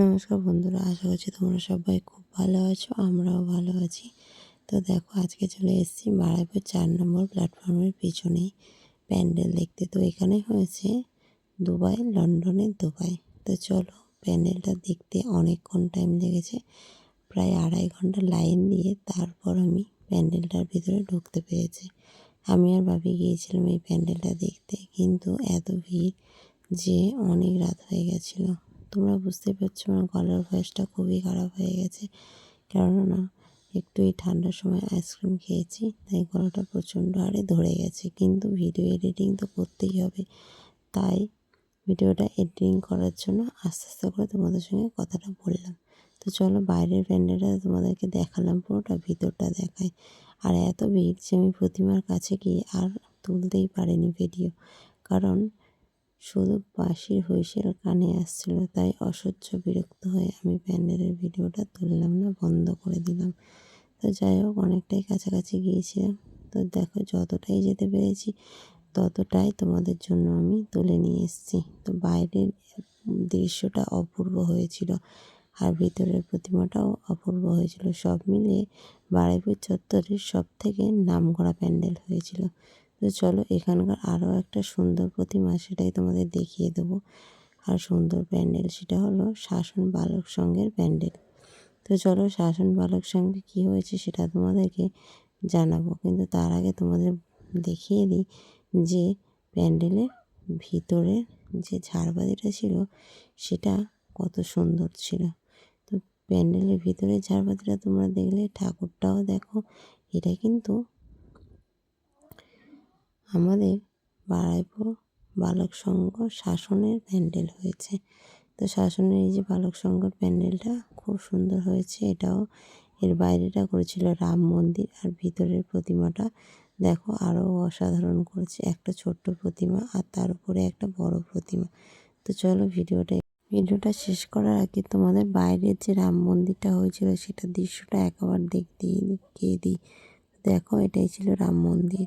নমস্কার বন্ধুরা, আশা করছি তোমরা সবাই খুব ভালো আছো, আমরাও ভালো আছি। তো দেখো, আজকে চলে এসেছি বাড়াইপুর চার নম্বর প্ল্যাটফর্মের পিছনেই। প্যান্ডেল দেখতে তো এখানে হয়েছে, দুবাই, লন্ডনের দুবাই। তো চলো, প্যান্ডেলটা দেখতে অনেকক্ষণ টাইম লেগেছে, প্রায় আড়াই ঘণ্টা লাইন দিয়ে তারপর আমি প্যান্ডেলটার ভিতরে ঢুকতে পেরেছি। আমি আর ভাবি গিয়েছিলাম এই প্যান্ডেলটা দেখতে, কিন্তু এত ভিড় যে অনেক রাত হয়ে গেছিল। তোমরা বুঝতে পারছ, আমার গলার ভয়েসটা খুবই খারাপ হয়ে গেছে। কেননা, একটু এই ঠান্ডার সময় আইসক্রিম খেয়েছি, তাই গলাটা প্রচণ্ড হারে ধরে গেছে। কিন্তু ভিডিও এডিটিং তো করতেই হবে। তাই ভিডিওটা এডিটিং করার জন্য আস্তে আস্তে করে তোমাদের সঙ্গে কথাটা বললাম। তো চলো, বাইরের প্যান্ডেলটা তোমাদেরকে দেখালাম, পুরোটা ভিতরটা দেখাই। আর এত ভিড় যে আমি প্রতিমার কাছে গিয়ে আর তুলতেই পারিনি ভিডিও কারণ শুধু বাঁশির হুইসেল কানে আসছিল, তাই অসহ্য বিরক্ত হয়ে আমি প্যান্ডেলের ভিডিওটা তুললাম না, বন্ধ করে দিলাম। তো যাই হোক, অনেকটাই কাছাকাছি গিয়েছিলাম। তো দেখো, যতটাই যেতে পেরেছি, ততটাই তোমাদের জন্য আমি তুলে নিয়ে এসেছি। তো বাইরের দৃশ্যটা অপূর্ব হয়েছিল আর ভিতরের প্রতিমাটাও অপূর্ব হয়েছিল। সব মিলিয়ে বাড়াইপুর চত্বরের সব থেকে নাম করা প্যান্ডেল হয়েছিল। তো চলো এখানকার আরও একটা সুন্দর প্রতিমা সেটাই তোমাদের দেখিয়ে দেবো। আর সুন্দর প্যান্ডেল, সেটা হলো শাসন বালক সঙ্গের প্যান্ডেল। তো চলো শাসন বালক সঙ্গে কী হয়েছে সেটা তোমাদেরকে জানাব। কিন্তু তার আগে তোমাদের দেখিয়ে দিই যে প্যান্ডেলের ভিতরে যে ঝাড়বাতিটা ছিল, সেটা কত সুন্দর ছিল। তো প্যান্ডেলের ভিতরে ঝাড়বাতিটা তোমরা দেখলে, ঠাকুরটাও দেখো, এটা কিন্তু আমাদের বারাইপুর বালক সংঘ শাসনের প্যান্ডেল হয়েছে। তো শাসনের এই যে বালক সংঘর প্যান্ডেলটা খুব সুন্দর হয়েছে। এটাও এর বাইরেটা করেছিল রাম মন্দির আর ভিতরের প্রতিমাটা দেখো আরও অসাধারণ করেছে। একটা ছোট্ট প্রতিমা আর তার উপরে একটা বড় প্রতিমা। তো চলো ভিডিওটা ভিডিওটা শেষ করার আগে তোমাদের বাইরের যে রাম মন্দিরটা হয়েছিল সেটা দৃশ্যটা একবার দেখ, দিয়ে দেখিয়ে দিই। দেখো এটাই ছিল রাম মন্দির।